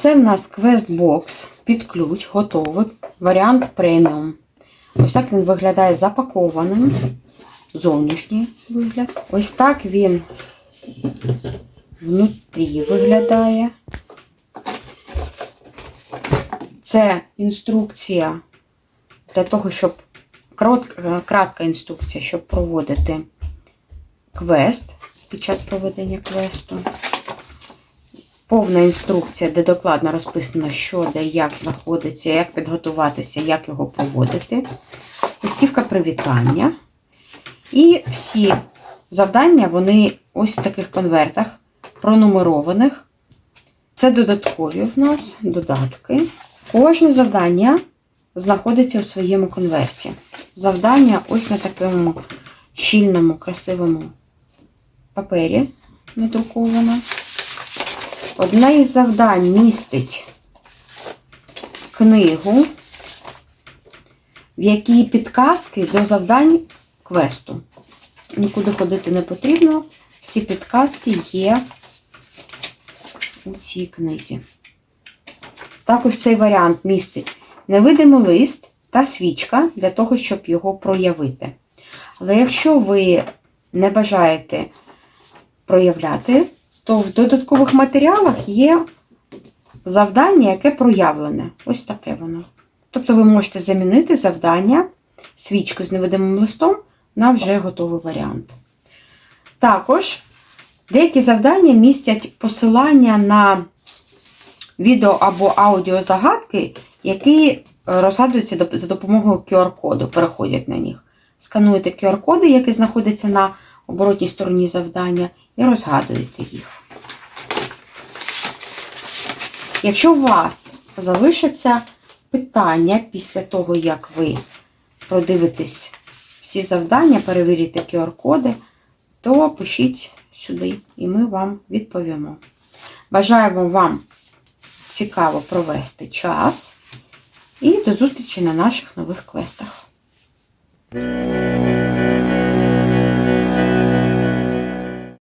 це в нас квестбокс під ключ, готовий. Варіант преміум. Ось так він виглядає запакованим. Зовнішній вигляд. Ось так він внутрі виглядає. Це інструкція для того, щоб коротка, кратка інструкція, щоб проводити квест під час проведення квесту. Повна інструкція, де докладно розписано, що де, як знаходиться, як підготуватися, як його проводити. Листівка привітання. І всі завдання, вони ось в таких конвертах, пронумерованих. Це додаткові в нас додатки. Кожне завдання знаходиться у своєму конверті. Завдання ось на такому щільному, красивому папері надруковано. Одне із завдань містить книгу, в якій підказки до завдань квесту. Нікуди ходити не потрібно. Всі підказки є у цій книзі. Також цей варіант містить невидимий лист та свічка для того, щоб його проявити. Але якщо ви не бажаєте проявляти, то в додаткових матеріалах є завдання, яке проявлене. Ось таке воно. Тобто ви можете замінити завдання свічку з невидимим листом на вже готовий варіант. Також деякі завдання містять посилання на відео або аудіозагадки, які розгадуються за допомогою QR-коду, переходять на них. Скануєте QR-коди, які знаходяться на оборотній стороні завдання, і розгадуєте їх. Якщо у вас залишаться питання після того, як ви продивитесь всі завдання, перевірите QR-коди, то пишіть сюди і ми вам відповімо. Бажаємо вам цікаво провести час і до зустрічі на наших нових квестах.